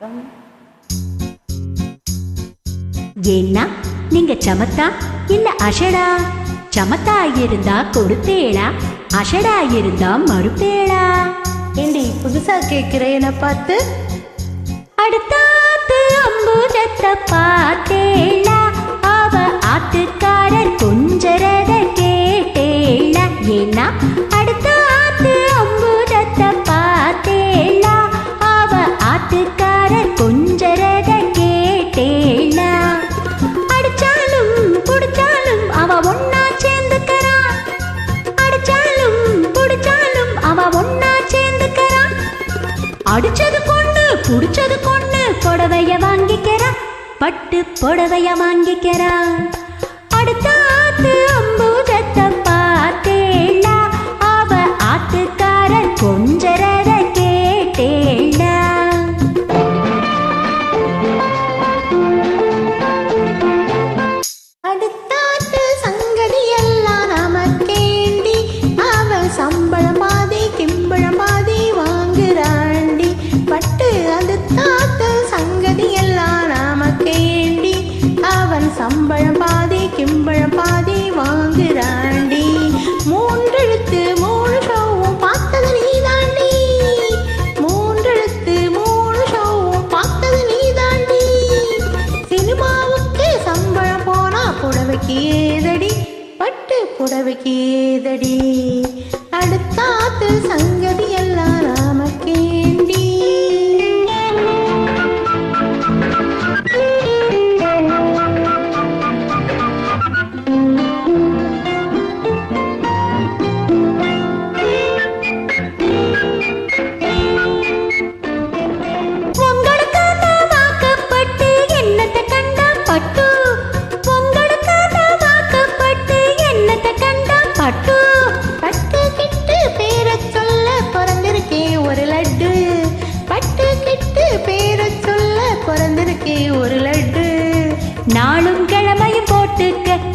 வணக்கம். ஏன்னா நீங்க சமத்தா இல்ல அஷடா சமத்தா இருந்தா கொடுப்பேளா? அஷடா இருந்தா மறுப்பேளா? ஏண்டி புதுசா கேட்குற என்னை பார்த்து. அடுத்தாத்து அம்புஜத்தை பார்த்தேளா? அவ ஆத்துக்காரர் கொஞ்சரத கேட்டேளா? ஏன்னா பட்டு புடவைய வாங்கிக்கிறா புடவைக்கேதடி அடுத்தாத்து சங்க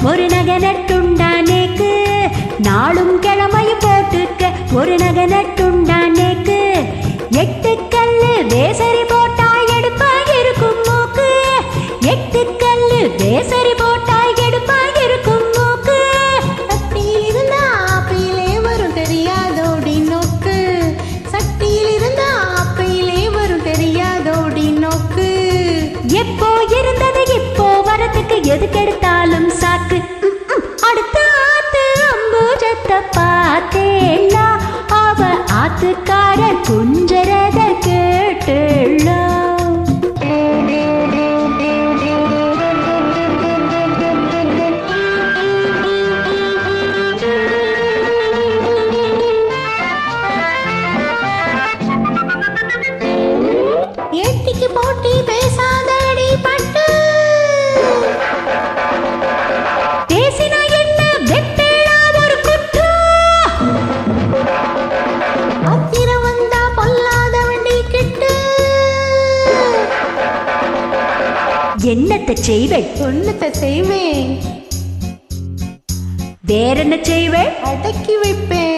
ஒரு நகை நட்டுண்டானேக்கு நாளும் கிழமையும் போட்டுக்க ஒரு நகை நட்டுண்டானேக்கு எட்டு கல்லு வேசரி போட்டா எடுப்பா இருக்கும் மூக்கு. எட்டு கல்லு வேசரி போட்டா எடுப்பா இருக்கும் மூக்கு. சட்டியில் இருந்தா ஆப்பையிலே வரும் தெரியாதோடி நோக்கு. சட்டியில் இருந்தா ஆப்பையிலே வரும் தெரியாதோடி நோக்கு. எப்போ இருந்தது இப்போ வரத்துக்கு சாக்கு போட்டி பேசாதடி பட்டு. பேசினா என்ன வெப்பேளா ஒரு குற்று. அத்திரம் வந்தா பொல்லாத வண்டி கிட்டு. என்னத்தை செய்வேள் ஒன்னத்தை செய்வேன்? வேறென்ன செய்வேள் அடக்கி வைப்பேன்.